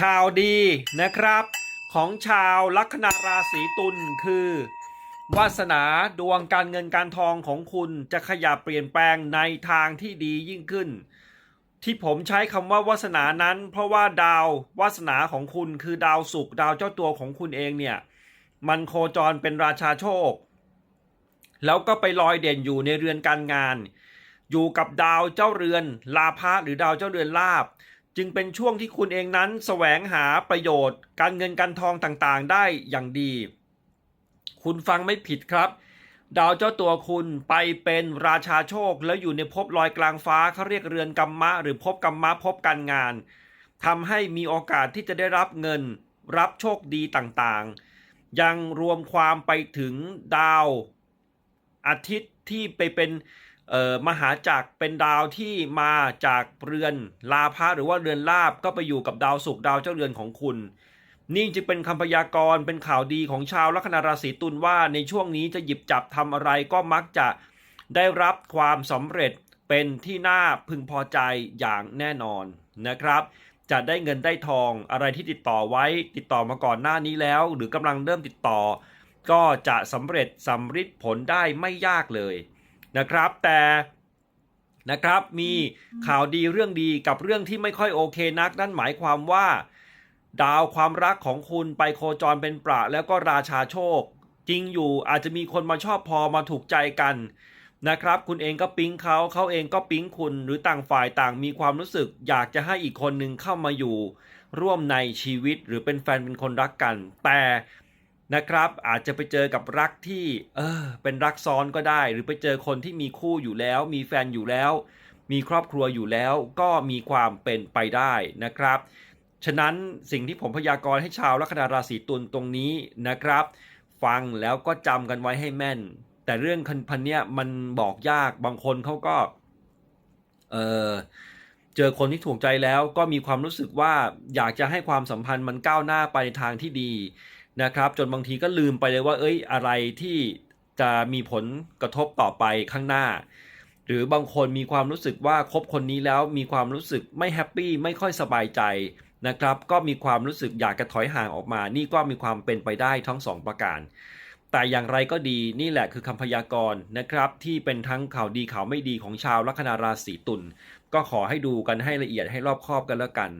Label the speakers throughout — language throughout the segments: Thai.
Speaker 1: ข่าวดีนะครับ ของชาวลัคนาราศีตุลคือ วาสนาดวงการเงินการทองของคุณจะขยับเปลี่ยนแปลงในทางที่ดียิ่งขึ้น ที่ผมใช้คำว่าวาสนานั้น เพราะว่าดาววาสนาของคุณคือดาวศุกร์ดาวเจ้าตัวของคุณเองเนี่ย มันโคจรเป็นราชาโชค แล้วก็ไปลอยเด่นอยู่ในเรือนการงาน อยู่กับดาวเจ้าเรือนลาภะหรือดาวเจ้าเรือนลาบ จึงเป็นช่วงที่คุณเองนั้นแสวงหาประโยชน์ การเงินการทองต่างๆ ได้อย่างดี คุณฟังไม่ผิดครับ ดาวเจ้าตัวคุณไปเป็นราชาโชค แล้วอยู่ในภพลอยกลางฟ้าเขาเรียกเรือนกรรมะ หรือภพกรรมะภพการงานทำให้มีโอกาสที่จะได้รับเงิน รับโชคดีต่างๆ ยังรวมความไปถึงดาวอาทิตย์ที่ไปเป็น เอ่อมหาจักรเป็นดาวที่มาจากเรือนลาภะหรือว่าเรือนลาบก็ไปอยู่กับดาวศุกร์ดาวเจ้าเรือนของคุณ นี่จึงเป็นคำพยากรณ์เป็นข่าวดีของชาวลัคนาราศีตุลว่าในช่วงนี้จะหยิบจับทำอะไรก็มักจะได้รับความสำเร็จเป็นที่น่าพึงพอใจอย่างแน่นอนนะครับ จะได้เงินได้ทองอะไรที่ติดต่อไว้ติดต่อมาก่อนหน้านี้แล้ว หรือกำลังเริ่มติดต่อ ก็จะสำเร็จสำฤทธิ์ผลได้ไม่ยากเลย นะครับ แต่นะครับมีข่าวดีเรื่องดีกับเรื่องที่ไม่ค่อยโอเคนัก นั่นหมายความว่า ดาวความรักของคุณไปโคจรเป็นประแล้วก็ราชาโชค จริงอยู่อาจจะมีคนมาชอบพอมาถูกใจกันนะครับ คุณเองก็ปิ๊งเขาเขาเองก็ปิ๊งคุณหรือต่างฝ่ายต่างมีความรู้สึก อยากจะให้อีกคนหนึ่งเข้ามาอยู่ ร่วมในชีวิตหรือเป็นแฟนเป็นคนรักกัน แต่ นะครับอาจจะไปเจอกับรักที่เออเป็นรักซ้อนก็ได้ หรือไปเจอคนที่มีคู่อยู่แล้ว มีแฟนอยู่แล้ว มีครอบครัวอยู่แล้ว ก็มีความเป็นไปได้นะครับ ฉะนั้นสิ่งที่ผมพยากรณ์ให้ชาวลัคนาราศีตุลตรงนี้นะครับ ฟังแล้วก็จำกันไว้ให้แม่น แต่เรื่องพันเนี้ยมันบอกยากบางคนเขาก็เออเจอคนที่ถูกใจแล้วก็มีความรู้สึกว่าอยากจะให้ความสัมพันธ์มันก้าวหน้าไปในทางที่ดี นะครับ จนบางทีก็ลืมไปเลยว่า เอ้ยอะไรที่จะมีผลกระทบต่อไปข้างหน้า หรือบางคนมีความรู้สึกว่าคบคนนี้แล้วมีความรู้สึกไม่แฮปปี้ไม่ค่อยสบายใจนะครับ ก็มีความรู้สึกอยากจะถอยห่างออกมา นี่ก็มีความเป็นไปได้ทั้งสองประการ แต่อย่างไรก็ดีนี่แหละคือคำพยากรณ์นะครับที่เป็นทั้งข่าวดีข่าวไม่ดีของชาวลัคนาราศีตุลก็ขอให้ดูกันให้ละเอียดให้รอบคอบกันแล้วกัน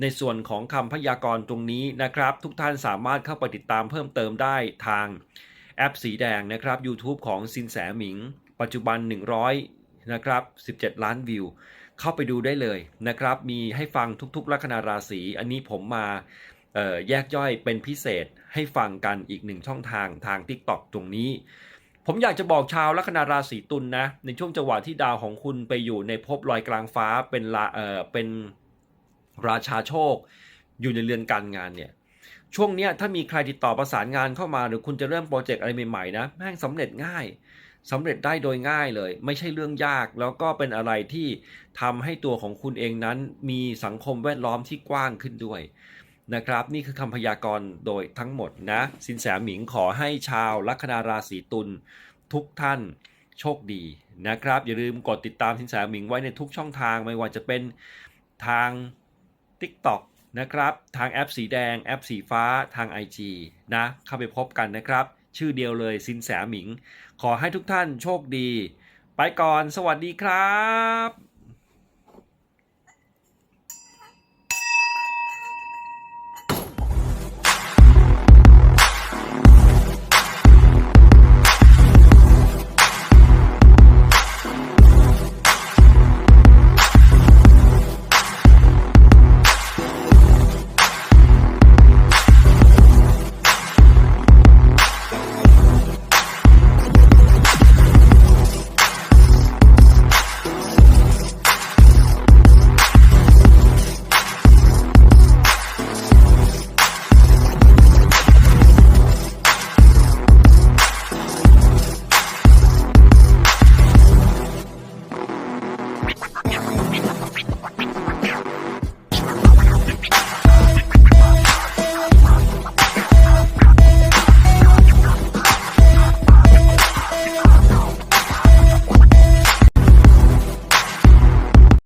Speaker 1: ในส่วนของคำพยากรณ์ตรงนี้นะครับ ทุกท่านสามารถเข้าไปติดตามเพิ่มเติมได้ทางแอปสีแดงนะครับ YouTube ของซินแสหมิง ปัจจุบัน 100นะครับ17 ล้านวิว เข้าไปดูได้เลยนะครับ มีให้ฟังทุกๆลัคนาราศีอันนี้ผมมา แยกย่อยเป็นพิเศษให้ฟังกันอีกหนึ่งช่องทางทาง TikTok ตรงนี้ ผมอยากจะบอกชาวลัคนาราศีตุลนนะในช่วงจังหวะที่ดาวของคุณไปอยู่ในภพลอยกลางฟ้าเป็นละเอ่อเป็นราชาโชค อยู่ในเรือนการงานเนี่ยช่วงเนี้ยถ้ามีใครติดต่อประสานงานเข้ามาหรือคุณจะเริ่มโปรเจกต์อะไรใหม่ๆนะแม่งสำเร็จง่ายสำเร็จได้โดยง่ายเลย ไม่ใช่เรื่องยากแล้วก็เป็นอะไรที่ทำให้ตัวของคุณเองนั้นมีสังคมแวดล้อมที่กว้างขึ้นด้วย นะครับ นี่คือคำพยากรณ์โดยทั้งหมดนะ สินแสหมิงขอให้ชาวลัคนาราศีตุลทุกท่านโชคดีนะครับ อย่าลืมกดติดตามสินแสหมิงไว้ในทุกช่องทางไม่ว่าจะเป็นทาง TikTok นะครับ ทางแอปสีแดงแอปสีฟ้าทาง IG นะ เข้าไปพบกันนะครับ ชื่อเดียวเลยสินแสหมิง ขอให้ทุกท่านโชคดี ไปก่อนสวัสดีครับ